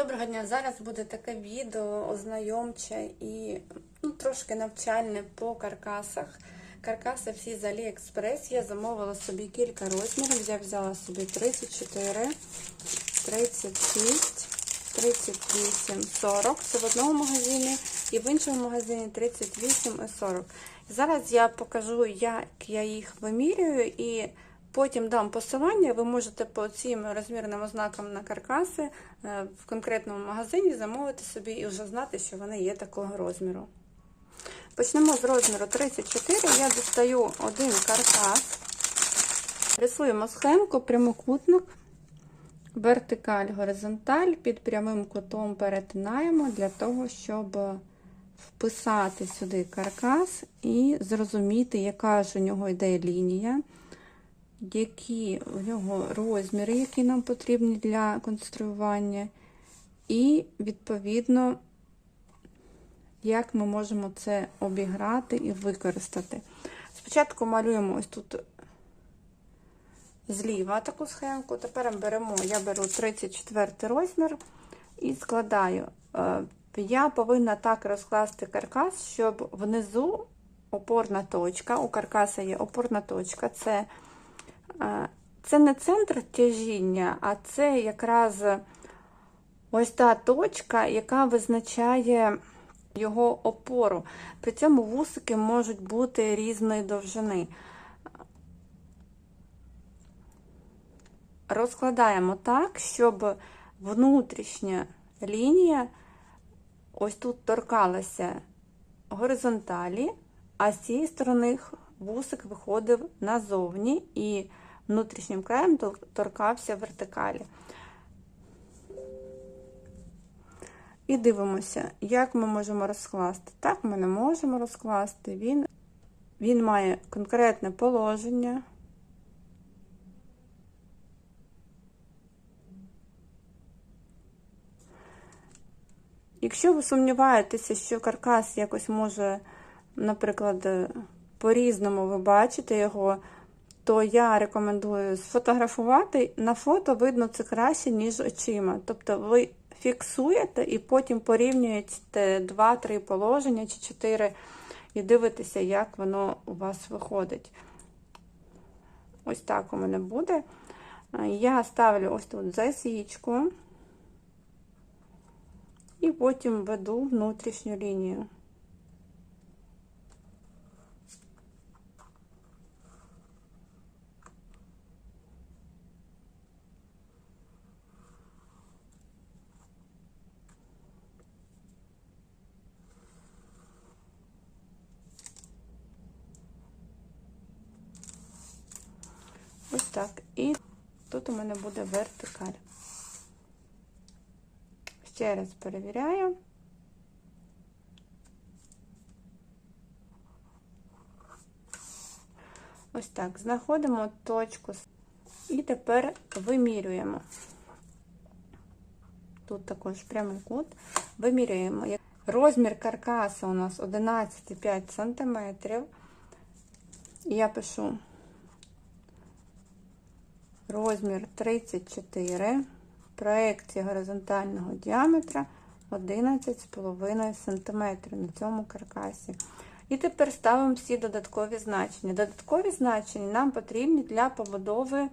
Доброго дня! Зараз буде таке відео ознайомче і ну, трошки навчальне по каркасах. Каркаси всі з Aliexpress. Я замовила собі кілька розмірів. Я взяла собі 34, 36, 38, 40. Це в одному магазині і в іншому магазині 38 і 40. Зараз я покажу, як я їх вимірюю і Потім дам посилання, ви можете по цим розмірним ознакам на каркаси е, в конкретному магазині замовити собі і вже знати, що вони є такого розміру. Почнемо з розміру 34. Я дістаю один каркас, рисуємо схемку, прямокутник, вертикаль, горизонталь, під прямим кутом перетинаємо для того, щоб вписати сюди каркас і зрозуміти, яка ж у нього йде лінія які в нього розміри, які нам потрібні для конструювання, і, відповідно, як ми можемо це обіграти і використати. Спочатку малюємо ось тут зліва таку схемку. Тепер беремо, я беру 34 розмір і складаю. Е, я повинна так розкласти каркас, щоб внизу опорна точка, у каркаса є опорна точка, це це не центр тяжіння, а це якраз ось та точка, яка визначає його опору. При цьому вусики можуть бути різної довжини. Розкладаємо так, щоб внутрішня лінія ось тут торкалася горизонталі, а з цієї сторони вусик виходив назовні і внутрішнім краєм торкався вертикалі. І дивимося, як ми можемо розкласти. Так, ми не можемо розкласти. Він, Він має конкретне положення. Якщо ви сумніваєтеся, що каркас якось може, наприклад, по-різному ви бачите його, то я рекомендую сфотографувати. На фото видно це краще, ніж очима. Тобто ви фіксуєте і потім порівнюєте 2-3 положення чи 4 і дивитеся, як воно у вас виходить. Ось так у мене буде. Я ставлю ось тут засічку і потім веду внутрішню лінію. Ось так. І тут у мене буде вертикаль. Ще раз перевіряю. Ось так. Знаходимо точку. І тепер вимірюємо. Тут також прямий кут. Вимірюємо. Розмір каркаса у нас 11,5 см. Я пишу розмір 34, проекція горизонтального діаметра 11,5 см на цьому каркасі. І тепер ставимо всі додаткові значення. Додаткові значення нам потрібні для побудови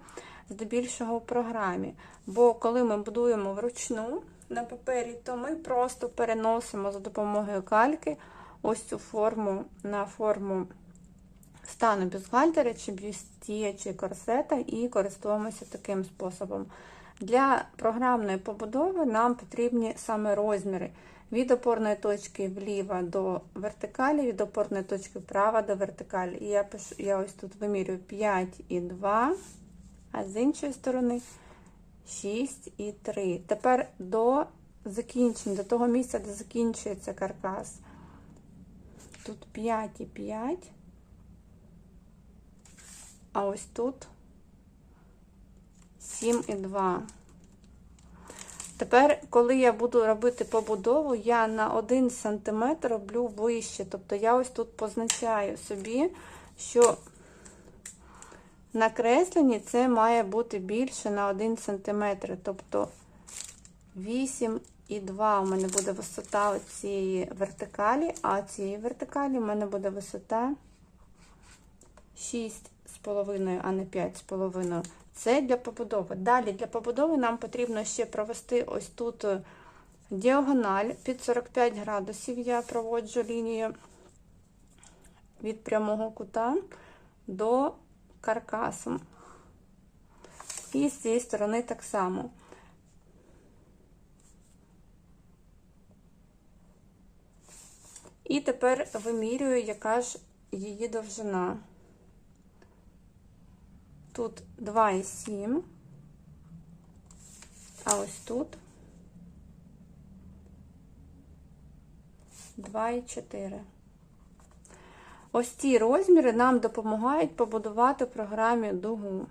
здебільшого в програмі. Бо коли ми будуємо вручну на папері, то ми просто переносимо за допомогою кальки ось цю форму на форму стану бюстгальтера, чи бюстія, чи корсета, і користуємося таким способом. Для програмної побудови нам потрібні саме розміри від опорної точки вліво до вертикалі, від опорної точки вправо до вертикалі. І я пишу, я ось тут вимірюю 5 і 2, а з іншої сторони 6 і 3. Тепер до закінчення, до того місця, де закінчується каркас. Тут 5 і 5 а ось тут 7,2. Тепер, коли я буду робити побудову, я на 1 см роблю вище. Тобто я ось тут позначаю собі, що на кресленні це має бути більше на 1 см. Тобто 8 і 2 у мене буде висота цієї вертикалі, а цієї вертикалі у мене буде висота 6,5, а не 5,5. Це для побудови. Далі для побудови нам потрібно ще провести ось тут е, діагональ під 45 градусів. Я проводжу лінію від прямого кута до каркасу. І з цієї сторони так само. І тепер вимірюю, яка ж її довжина. Тут 2,7, а ось тут 2,4. Ось ці розміри нам допомагають побудувати в програмі дугу.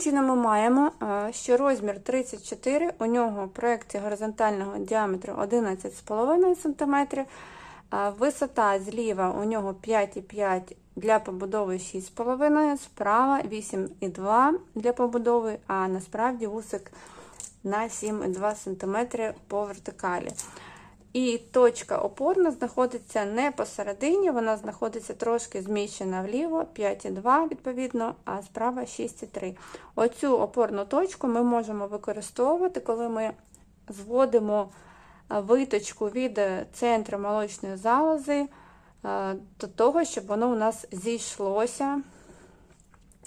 Чином ми маємо, е, що розмір 34, у нього в проєкті горизонтального діаметру 11,5 см, висота зліва у нього 5,5 для побудови 6,5 справа 8,2 для побудови, а насправді вусик на 7,2 см по вертикалі. І точка опорна знаходиться не посередині, вона знаходиться трошки зміщена вліво, 5,2 відповідно, а справа 6,3. Оцю опорну точку ми можемо використовувати, коли ми зводимо виточку від центру молочної залози до того, щоб воно у нас зійшлося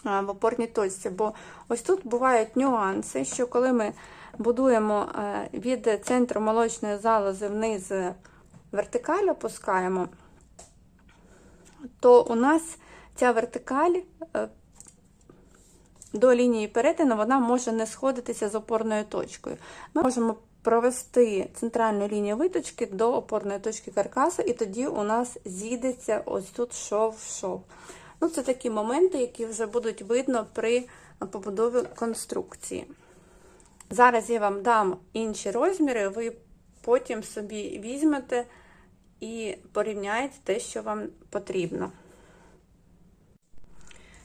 в опорній точці. Бо ось тут бувають нюанси, що коли ми будуємо від центру молочної залози вниз вертикаль опускаємо, то у нас ця вертикаль до лінії перетину вона може не сходитися з опорною точкою. Ми можемо провести центральну лінію виточки до опорної точки каркасу, і тоді у нас зійдеться ось тут шов-шов. Ну, Це такі моменти, які вже будуть видно при побудові конструкції. Зараз я вам дам інші розміри, ви потім собі візьмете і порівняєте те, що вам потрібно.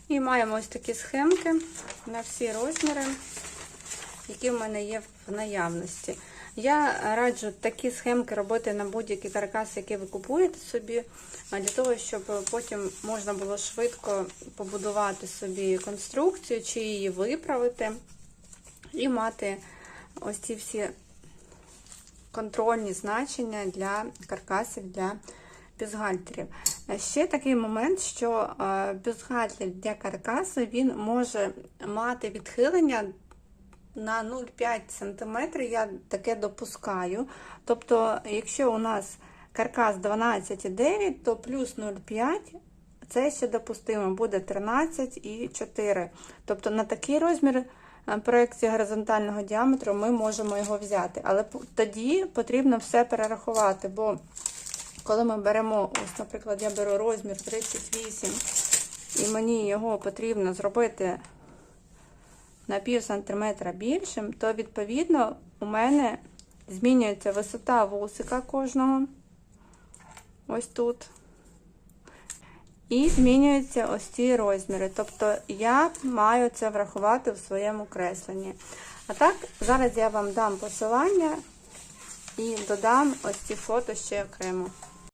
І маємо ось такі схемки на всі розміри, які в мене є в наявності. Я раджу такі схемки робити на будь-які каркаси, які ви купуєте собі, для того, щоб потім можна було швидко побудувати собі конструкцію, чи її виправити, і мати ось ці всі контрольні значення для каркасів для бюстгальтерів. Ще такий момент, що бюстгальтер для каркасу він може мати відхилення на 0,5 см, я таке допускаю. Тобто, якщо у нас каркас 12,9, то плюс 0,5 це ще допустимо, буде 13,4. Тобто на такий розмір проекції горизонтального діаметру ми можемо його взяти. Але тоді потрібно все перерахувати, бо коли ми беремо, ось, наприклад, я беру розмір 38, і мені його потрібно зробити на пів сантиметра більшим, то, відповідно, у мене змінюється висота вусика кожного, ось тут. І змінюються ось ці розміри. Тобто я маю це врахувати в своєму кресленні. А так, зараз я вам дам посилання і додам ось ці фото ще окремо.